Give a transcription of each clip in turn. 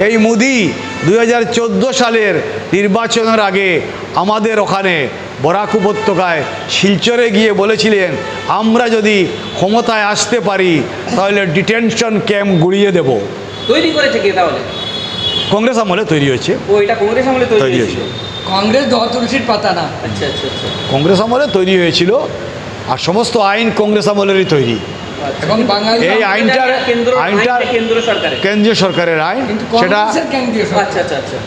এই মোদি দু হাজার চোদ্দ সালের নির্বাচনের আগে আমাদের ওখানে বরাক উপত্যকায় শিলচরে গিয়ে বলেছিলেন আমরা যদি ক্ষমতায় আসতে পারি তাহলে ডিটেনশন ক্যাম্প গুড়িয়ে দেব। তৈরি করেছে কে তাহলে? কংগ্রেস আমলে তৈরি হয়েছে। ও কংগ্রেস আমলে তৈরি হয়েছে কংগ্রেস তুলসীর পাতা না। আচ্ছা আচ্ছা আচ্ছা। কংগ্রেস আমলে তৈরি হয়েছিল আর সমস্ত আইন কংগ্রেস আমলেরই তৈরি। এবং বাঙালি এই আইনটার কেন্দ্র আইনটা আইনটা কেন্দ্র সরকারের। কেন্দ্রীয় সরকারের আইন সেটা। আচ্ছা আচ্ছা আচ্ছা।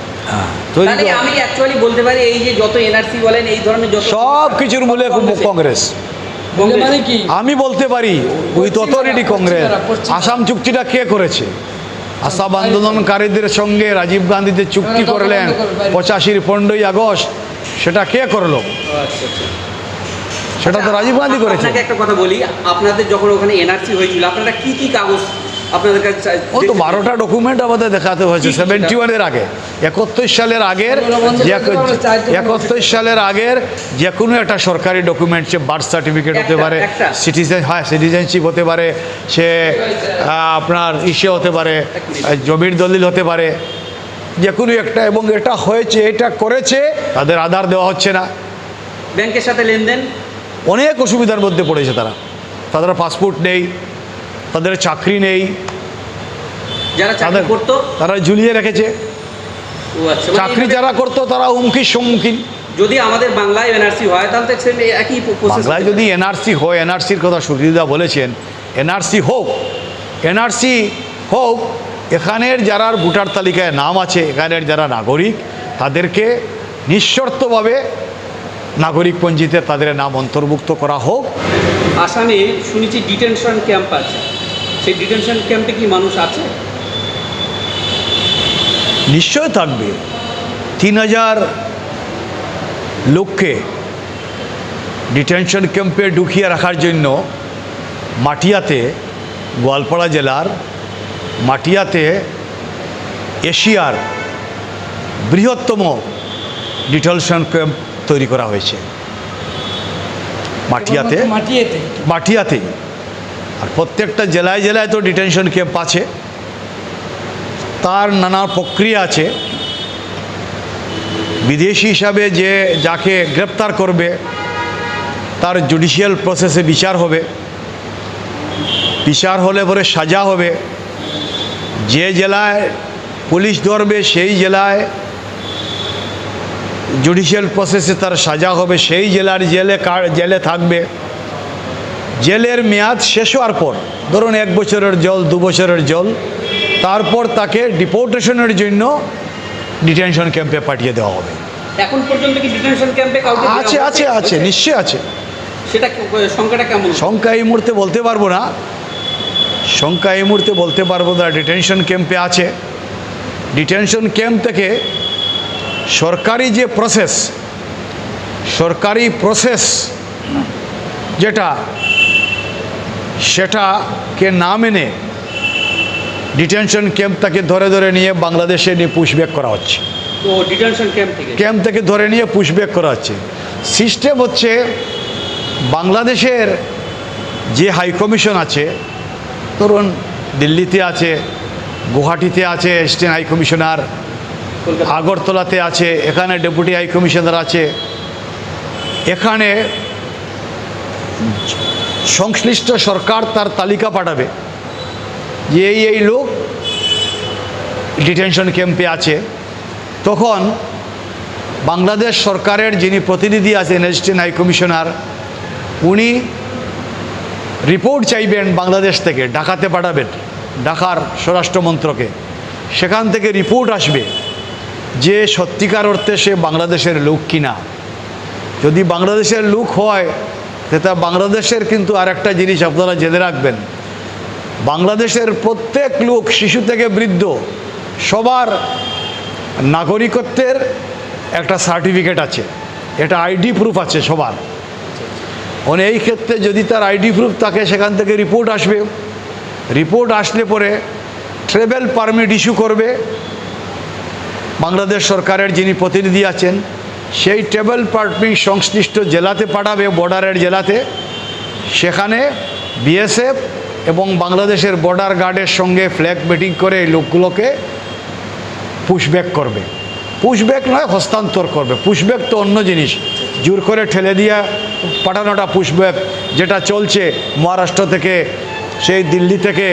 করা- আমি অ্যাকচুয়ালি বলতে পারি এই যে যত এনআরসি বলেন এই ধরনের যত সব কিছুর মূলে কংগ্রেস। মানে কি? আমি বলতে পারি উইথ অথরিটি কংগ্রেস। আসাম চুক্তিটা কে করেছে? আসাম আন্দোলনকারীদের সঙ্গে রাজীব গান্ধীতে চুক্তি করলেন পঁচাশির পনেরোই আগস্ট সেটা কে করল? আচ্ছা আচ্ছা। সেটা তো রাজীব গান্ধী করেছে। আপনাকে একটা কথা বলি আপনাদের যখন ওখানে এনআরসি হয়েছিল আপনারা কি কি কাগজ আপনাদের কাছে চাই- ও তো বারোটা ডকুমেন্ট আমাদের দেখাতে হয়েছে সেভেন্টি ওয়ানের আগে সালের আগের সালের আগের যে কোনো একটা সরকারি ডকুমেন্ট সে বার্থ সার্টিফিকেট হতে পারে সিটিজেন হয় সিটিজেনশিপ হতে পারে সে আপনার ইসে হতে পারে জমির দলিল হতে পারে যে কোনো একটা এবং এটা হয়েছে এটা করেছে তাদের আধার দেওয়া হচ্ছে না। ব্যাংকের সাথে লেনদেন? অনেক অসুবিধার মধ্যে পড়েছে তারা। তাদের পাসপোর্ট নেই তাদের চাকরি নেই। তাদের তারা ঝুলিয়ে রেখেছে। আচ্ছা মানে চাকরি যারা করতো তারা হুমকির সম্মুখীন। যদি আমাদের বাংলায় এনআরসি হয় তাহলে একই বাংলায় যদি এনআরসি হয় এনআরসির কথা সুদীদা বলেছেন এনআরসি হোক এনআরসি হোক এখানের যারা ভোটার তালিকায় নাম আছে এখানের যারা নাগরিক তাদেরকে নিঃশর্তভাবে নাগরিক পঞ্জিতে তাদের নাম অন্তর্ভুক্ত করা হোক। আসামে শুনেছি ডিটেনশন ক্যাম্প আছে। সেই ডিটেনশন ক্যাম্পে কি মানুষ আছে? নিশ্চয় থাকবে। তিন হাজার লোককে ডিটেনশন ক্যাম্পে ঢুকিয়ে রাখার জন্য মাটিয়াতে গোয়ালপাড়া জেলার মাটিয়াতে এশিয়ার বৃহত্তম ডিটেনশন ক্যাম্প তৈরি করা হয়েছে। মাটিয়াতে? মাটিয়াতে। মাটিয়াতেই আর প্রত্যেকটা জেলায় জেলায় তো ডিটেনশন ক্যাম্প আছে। তার নানা প্রক্রিয়া আছে। বিদেশি হিসাবে যে যাকে গ্রেপ্তার করবে তার জুডিশিয়াল প্রসেসে বিচার হবে। বিচার হলে পরে সাজা হবে। যে জেলায় পুলিশ ধরবে সেই জেলায় জুডিশিয়াল প্রসেসে তার সাজা হবে সেই জেলার জেলে জেলে থাকবে। জেলের মেয়াদ শেষ হওয়ার পর ধরুন এক বছরের জল দু বছরের জল তারপর তাকে ডিপোর্টেশনের জন্য ডিটেনশন ক্যাম্পে পাঠিয়ে দেওয়া হবে। এখন পর্যন্ত কি ডিটেনশন ক্যাম্পে আছে আছে আছে নিশ্চয়ই আছে। সেটা কি- সংখ্যাটা কেমন? সংখ্যা এই মুহূর্তে বলতে পারব না। সংখ্যা এই মুহূর্তে বলতে পারব না ডিটেনশন ক্যাম্পে আছে। ডিটেনশন ক্যাম্প থেকে সরকারি যে প্রসেস সরকারি প্রসেস যেটা সেটাকে না মেনে ডিটেনশন ক্যাম্প তাকে ধরে ধরে নিয়ে বাংলাদেশে নিয়ে পুশব্যাক করা হচ্ছে। তো ক্যাম্প থেকে? ধরে নিয়ে পুশব্যাক করা হচ্ছে। সিস্টেম হচ্ছে বাংলাদেশের যে হাই কমিশন আছে ধরুন দিল্লিতে আছে গুয়াহাটিতে আছে স্টেট হাই কমিশনার আগরতলাতে আছে, এখানে ডেপুটি হাই কমিশনার আছে। এখানে সংশ্লিষ্ট সরকার তার তালিকা পাঠাবে যে এই এই লোক ডিটেনশন ক্যাম্পে আছে। তখন বাংলাদেশ সরকারের যিনি প্রতিনিধি আছেন এসিস্ট্যান্ট হাই কমিশনার, উনি রিপোর্ট চাইবেন বাংলাদেশ থেকে, ঢাকাতে পাঠাবেন, ঢাকার স্বরাষ্ট্র মন্ত্রকে সেখান থেকে রিপোর্ট আসবে। যে সত্যিকার অর্থে সে বাংলাদেশের লোক কিনা। যদি বাংলাদেশের লোক হয় সেটা বাংলাদেশের কিন্তু আর একটা জিনিস আপনারা জেনে রাখবেন। বাংলাদেশের প্রত্যেক লোক শিশু থেকে বৃদ্ধ, সবার নাগরিকত্বের একটা সার্টিফিকেট আছে। এটা আইডি প্রুফ আছে সবার। মানে এই ক্ষেত্রে যদি তার আইডি প্রুফ থাকে, সেখান থেকে রিপোর্ট আসবে। রিপোর্ট আসলে পরে ট্রেভেল পারমিট ইস্যু করবে। বাংলাদেশ সরকারের যিনি প্রতিনিধি আছেন, সেই ট্রেভেল পারমিট সংশ্লিষ্ট জেলাতে পাঠাবে, বর্ডারের জেলাতে। সেখানে বিএসএফ এবং বাংলাদেশের বর্ডার গার্ডের সঙ্গে ফ্ল্যাগ মিটিং করে এই লোকগুলোকে পুশব্যাক করবে। পুশব্যাক নয়, হস্তান্তর করবে। পুশব্যাক তো অন্য জিনিস। জোর করে ঠেলে দিয়ে পাঠানোটা পুশব্যাক, যেটা চলছে মহারাষ্ট্র থেকে, সেই দিল্লি থেকে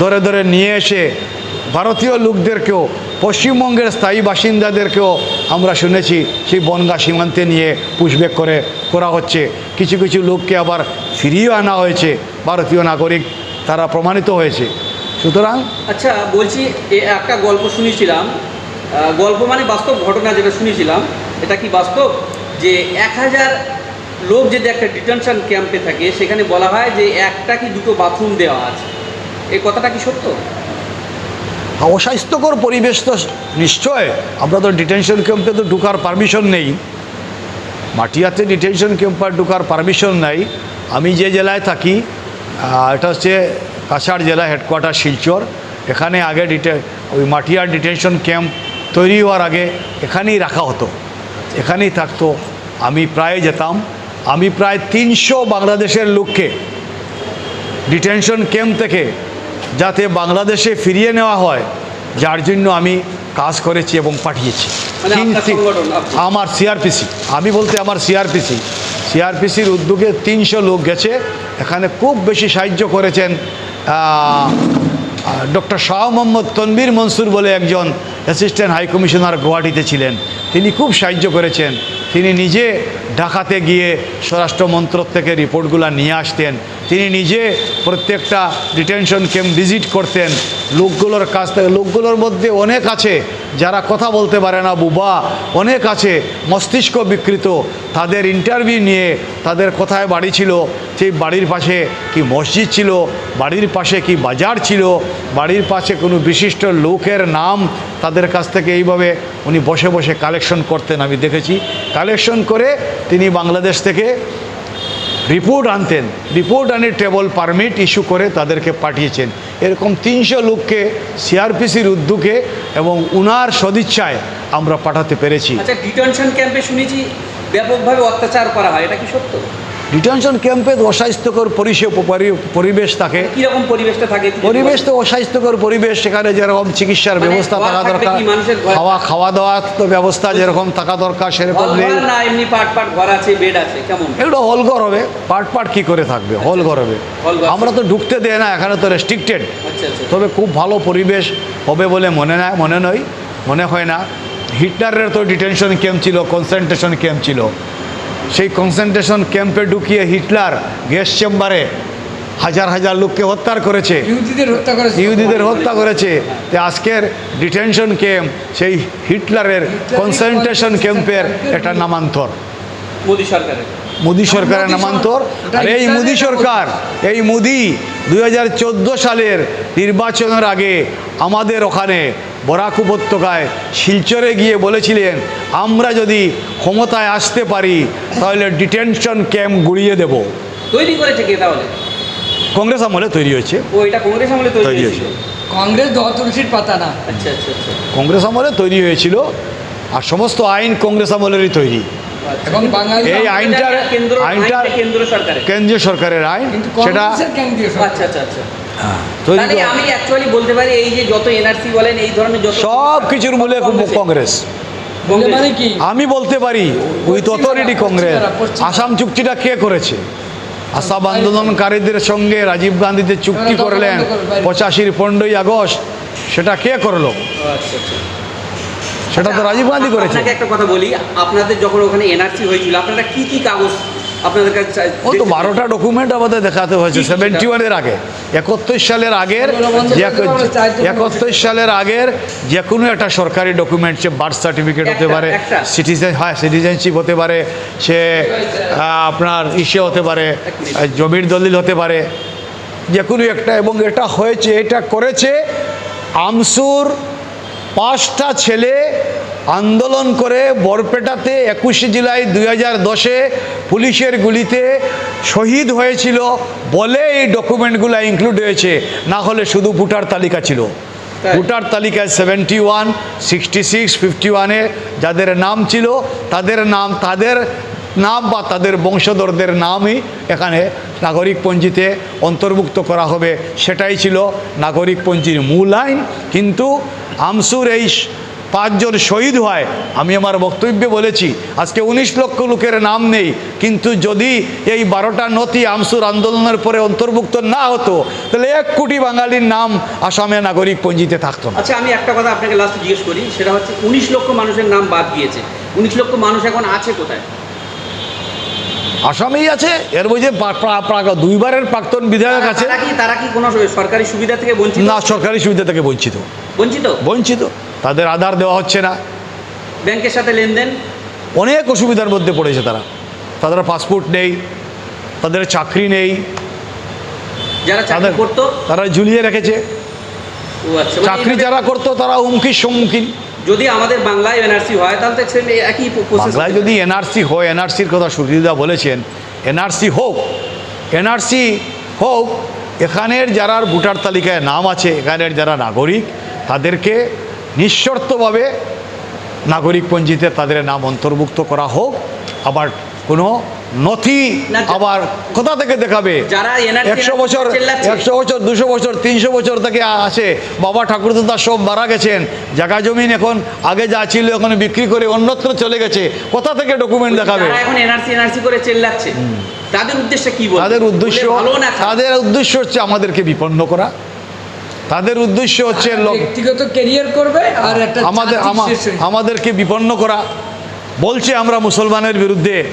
ধরে ধরে নিয়ে এসে ভারতীয় লোকদেরকেও পশ্চিমবঙ্গের স্থায়ী বাসিন্দাদেরকেও আমরা শুনেছি, সেই বনগা সীমান্তে নিয়ে পুশব্যাক করে, করা হচ্ছে। কিছু কিছু লোককে আবার ফিরিয়ে আনা হয়েছে, ভারতীয় নাগরিক, তারা প্রমাণিত হয়েছে। সুতরাং আচ্ছা বলছি একটা গল্প শুনেছিলাম। গল্প মানে বাস্তব ঘটনা যেটা শুনেছিলাম। এটা কি বাস্তব? যে এক হাজার লোক যদি একটা ডিটেনশন ক্যাম্পে থাকে, সেখানে বলা হয় যে একটা কি দুটো বাথরুম দেওয়া আছে। এই কথাটা কি সত্য? অস্বাস্থ্যকর পরিবেশ তো নিশ্চয়। আমরা তো ডিটেনশন ক্যাম্পে তো ঢুকার পারমিশন নেই। মাটিয়াতে ডিটেনশন ক্যাম্পে ঢুকার পারমিশন নাই। আমি যে জেলায় থাকি এটা হচ্ছে কাছাড় জেলা হেডকোয়ার্টার শিলচর। এখানে আগে ডিটে ওই মাটিয়ার ডিটেনশন ক্যাম্প তৈরি হওয়ার আগে এখানেই রাখা হতো। এখানেই থাকতো। আমি প্রায় যেতাম। আমি প্রায় তিনশো বাংলাদেশের লোককে ডিটেনশন ক্যাম্প থেকে যাতে বাংলাদেশে ফিরিয়ে নেওয়া হয় যার জন্য আমি কাজ করেছি এবং পাঠিয়েছি। মানে? আমার সিআরপিসি আমি বলতে আমার সিআরপিসি সিআরপিসির উদ্যোগে তিনশো লোক গেছে এখানে খুব বেশি সাহায্য করেছেন ডক্টর শাহ মোহাম্মদ তনবীর মনসুর বলে একজন অ্যাসিস্ট্যান্ট হাই কমিশনার গুয়াহাটিতে ছিলেন। তিনি খুব সাহায্য করেছেন তিনি নিজে ঢাকাতে গিয়ে স্বরাষ্ট্র মন্ত্রক থেকে রিপোর্টগুলো নিয়ে আসতেন। তিনি নিজে প্রত্যেকটা ডিটেনশন ক্যাম্প ভিজিট করতেন। লোকগুলোর কাছ থেকে লোকগুলোর মধ্যে অনেক আছে যারা কথা বলতে পারে না, বুবা। অনেক আছে মস্তিষ্ক বিকৃত। তাদের ইন্টারভিউ নিয়ে তাদের কোথায় বাড়ি ছিল, সেই বাড়ির পাশে কি মসজিদ ছিল, বাড়ির পাশে কি বাজার ছিল, বাড়ির পাশে কোনো বিশিষ্ট লোকের নাম তাদের কাছ থেকে এইভাবে উনি বসে বসে কালেকশন করতেন, আমি দেখেছি। কালেকশন করে তিনি বাংলাদেশ থেকে রিপোর্ট আনতেন। রিপোর্ট আনে টেবল পারমিট ইস্যু করে তাদেরকে পাঠিয়েছেন। এরকম তিনশো লোককে সিআরপিসির উদ্যোগে এবং উনার সদিচ্ছায় আমরা পাঠাতে পেরেছি। আচ্ছা ডিটেনশন ক্যাম্পে শুনেছি ব্যাপকভাবে অত্যাচার করা হয়, এটা কি সত্য? ডিটেনশন ক্যাম্পে অস্বাস্থ্যকর পরিবেশ থাকে। কীরকম পরিবেশটা থাকে? পরিবেশ তো অস্বাস্থ্যকর পরিবেশ সেখানে যেরকম চিকিৎসার মানে ব্যবস্থা থাকা দরকার খাওয়া খাওয়া দাওয়া তো ব্যবস্থা যেরকম থাকা দরকার সেরকম নেই। ঘর না এমনি পাট পাট ঘর আছে বেড আছে কেমন? এগুলো হল ঘর হবে পার্ট পার্ট কী করে থাকবে? হল ঘর হবে আমরা তো ঢুকতে দেয় না এখানে তো রেস্ট্রিক্টেড আচ্ছা আচ্ছা। তবে খুব ভালো পরিবেশ হবে বলে মনে না মনে নয় মনে হয় না। হিটলারের তো ডিটেনশন ক্যাম্প ছিল কনসেন্ট্রেশন ক্যাম্প ছিল। সেই কনসেন্ট্রেশন ক্যাম্পে ঢুকিয়ে হিটলার গ্যাস চেম্বারে হাজার হাজার লোককে হত্যা করেছে। ইহুদিদের হত্যা করে ইহুদিদের হত্যা করেছে। তো আজকের ডিটেনশন ক্যাম্প সেই হিটলারের কনসেন্ট্রেশন ক্যাম্পের একটা নামান্তর। মোদী সরকারের। মোদী সরকারের মোদী নামান্তর। সরকার- আর এই মোদী সরকার এই মোদী দুই সালের নির্বাচনের আগে আমাদের ওখানে বরাক উপত্যকায় শিলচরে গিয়ে বলেছিলেন আমরা যদি ক্ষমতায় আসতে পারি তাহলে ডিটেনশন ক্যাম্প গুড়িয়ে দেব। তৈরি করেছে কে তাহলে? কংগ্রেস আমলে তৈরি হয়েছে। ও এটা কংগ্রেস আমলে তৈরি হয়েছিল? কংগ্রেস দহ তুলসীর পাতা না। আচ্ছা আচ্ছা আচ্ছা। কংগ্রেস আমলে তৈরি হয়েছিল আর সমস্ত আইন কংগ্রেস আমলেরই তৈরি। এবং বাঙালি এই আইনটার আইনটার আইনটা কেন্দ্র সরকারের। কেন্দ্রীয় সরকারের আইন সেটা। আচ্ছা আচ্ছা আচ্ছা। তৈরি তাহলে করা- আমি অ্যাকচুয়ালি বলতে পারি এই যে যত এনআরসি বলেন এই ধরনের যত সব কিছুর মূলে কংগ্রেস। বলে মানে কি? আমি বলতে পারি উইথ অথরিটি কংগ্রেস। আসাম চুক্তিটা কে করেছে? আসাম আন্দোলনকারীদের সঙ্গে রাজীব গান্ধীতে চুক্তি করলেন। পঁচাশির পনেরোই আগস্ট সেটা কে করল? আচ্ছা আচ্ছা। সেটা তো রাজীব গান্ধী করেছে। একটা কথা বলি আপনাদের যখন ওখানে এনআরসি হয়েছিল আপনারা কি কি কাগজ আপনাদের কাছে ও তো বারোটা ডকুমেন্ট আমাদের দেখাতে হয়েছে সেভেন্টি ওয়ানের আগে। সালের আগের সালের আগের যে কোনো একটা সরকারি ডকুমেন্ট সে বার্থ সার্টিফিকেট হতে পারে সিটিজেন হয় সিটিজেনশিপ হতে পারে সে আপনার ইসে হতে পারে জমির দলিল হতে পারে যে কোনো একটা। এবং এটা হয়েছে এটা করেছে আমসুর পাঁচটা ছেলে আন্দোলন করে বরপেটাতে একুশে জুলাই দুই হাজার দশে পুলিশের গুলিতে শহীদ হয়েছিল বলে এই ডকুমেন্টগুলো ইনক্লুড হয়েছে। না হলে শুধু ভোটার তালিকা ছিল। ভোটার তালিকায় seventy one sixty six fifty ওয়ানে যাদের নাম ছিল তাদের নাম তাদের নাম বা তাদের বংশধরদের নামই এখানে নাগরিক পঞ্জিতে অন্তর্ভুক্ত করা হবে। সেটাই ছিল নাগরিক পঞ্জির মূল আইন। কিন্তু আমসুর এই পাঁচজন শহীদ হয়, আমি আমার বক্তব্যে বলেছি, আজকে উনিশ লক্ষ লোকের নাম নেই, কিন্তু যদি এই বারোটা নথি আমসুর আন্দোলনের পরে অন্তর্ভুক্ত না হতো, তাহলে এক কোটি বাঙালির নাম আসামে নাগরিক পঞ্জিতে থাকতো না। আচ্ছা আমি একটা কথা আপনাকে লাস্ট জিজ্ঞেস করি, সেটা হচ্ছে উনিশ লক্ষ মানুষের নাম বাদ গিয়েছে উনিশ লক্ষ মানুষ এখন আছে কোথায়? আসামেই আছে। এর মধ্যে দুইবারের প্রাক্তন বিধায়ক আছে। তারা কি তারা কি কোনো সরকারি সুবিধা থেকে বঞ্চিত? না সরকারি সুবিধা থেকে বঞ্চিত। বঞ্চিত? বঞ্চিত। তাদের আধার দেওয়া হচ্ছে না। ব্যাংকের সাথে লেনদেন? অনেক অসুবিধার মধ্যে পড়েছে তারা। তাদের পাসপোর্ট নেই তাদের চাকরি নেই। যারা চাকরি করতো? তারা ঝুলিয়ে রেখেছে। আচ্ছা মানে চাকরি যারা করতো তারা হুমকির সম্মুখীন। যদি আমাদের বাংলায় এনআরসি হয় তাহলে একই বাংলায় যদি এনআরসি হয় এনআরসির কথা সুরজিদা বলেছেন এনআরসি হোক এনআরসি হোক এখানের যারা ভোটার তালিকায় নাম আছে এখানের যারা নাগরিক তাদেরকে নিঃশর্তভাবে নাগরিক পঞ্জিতে তাদের নাম অন্তর্ভুক্ত করা হোক। আবার কোনো নথি আবার কোথা থেকে দেখাবে? একশো বছর একশো বছর দুশো বছর তিনশো বছর থেকে আছে বাবা ঠাকুরদাদা সব মারা গেছেন। জায়গা জমিন এখন আগে যা ছিল এখন বিক্রি করে অন্যত্র চলে গেছে। কোথা থেকে ডকুমেন্ট দেখাবে? এখন এনআরসি এনআরসি করে চেল্লাচ্ছে। তাদের উদ্দেশ্যে কি বলব? তাদের উদ্দেশ্য? তাদের উদ্দেশ্য হচ্ছে আমাদেরকে বিপন্ন করা। তাদের উদ্দেশ্য হচ্ছে লোক ব্যক্তিগত ক্যারিয়ার করবে আর একটা আমাদের। আমাদেরকে বিপন্ন করা। বলছে আমরা মুসলমানের বিরুদ্ধে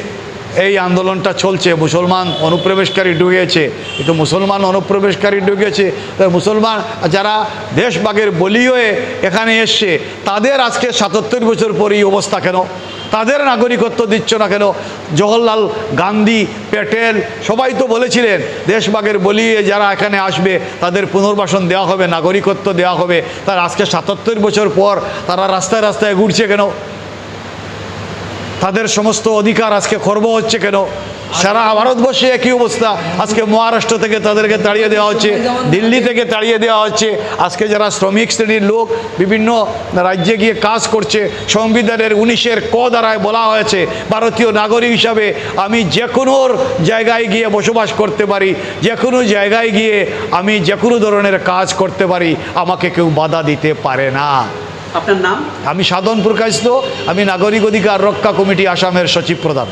এই আন্দোলনটা চলছে। মুসলমান অনুপ্রবেশকারী ঢুকেছে। কিন্তু মুসলমান অনুপ্রবেশকারী ঢুকেছে। মুসলমান যারা দেশবাগের বলি হয়ে এখানে এসছে, তাদের আজকে সাতাত্তর বছর পর এই অবস্থা কেন? তাদের নাগরিকত্ব দিচ্ছ না কেন? জওহরলাল গান্ধী, প্যাটেল, সবাই তো বলেছিলেন দেশবাগের বলিয়ে যারা এখানে আসবে, তাদের পুনর্বাসন দেওয়া হবে, নাগরিকত্ব দেওয়া হবে। তার আজকে সাতাত্তর বছর পর তারা রাস্তায় রাস্তায় ঘুরছে কেন? তাদের সমস্ত অধিকার আজকে খর্ব হচ্ছে কেন? সারা ভারতবর্ষে একই অবস্থা। আজকে মহারাষ্ট্র থেকে তাদেরকে তাড়িয়ে দেওয়া হচ্ছে, দিল্লি থেকে তাড়িয়ে দেওয়া হচ্ছে। আজকে যারা শ্রমিক শ্রেণির লোক বিভিন্ন রাজ্যে গিয়ে কাজ করছে, সংবিধানের উনিশের ক দ্বারায় বলা হয়েছে, ভারতীয় নাগরিক হিসাবে আমি যে কোনো জায়গায় গিয়ে বসবাস করতে পারি যে কোনো জায়গায় গিয়ে আমি যে কোনো ধরনের কাজ করতে পারি, আমাকে কেউ বাধা দিতে পারে না। আপনার নাম? আমি সাধন প্রকাশিত আমি নাগরিক অধিকার রক্ষা কমিটি আসামের সচিব প্রধান।